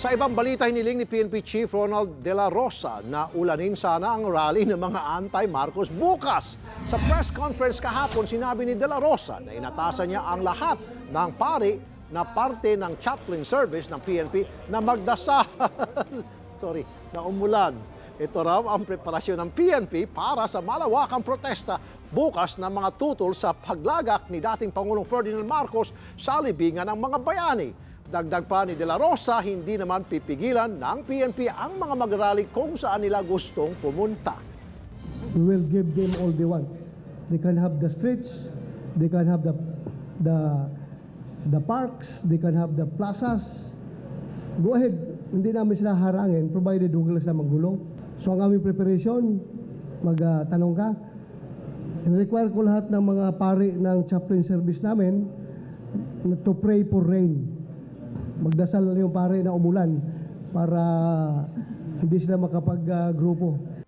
Sa ibang balita, hiniling ni PNP Chief Ronald De La Rosa na ulanin sana ang rally ng mga anti-Marcos bukas. Sa press conference kahapon, sinabi ni De La Rosa na inatasan niya ang lahat ng pari na parte ng chaplain service ng PNP na magdasal. Sorry, na umulan. Ito raw ang preparasyon ng PNP para sa malawakang protesta bukas ng mga tutol sa paglagak ni dating Pangulong Ferdinand Marcos sa libingan ng mga bayani. Dagdag pa ni De La Rosa, hindi naman pipigilan ng PNP ang mga magrally kung saan nila gustong pumunta. we will give them all they want. They can have the streets, they can have the the the parks, they can have the plazas. Go ahead, hindi namin sila harangin provided huwag sila magulo. So ang aming preparation, magtanong ka, require ko lahat ng mga pari ng chaplain service namin na to pray for rain. Magdasal yung pare na umulan para hindi sila makapag-grupo.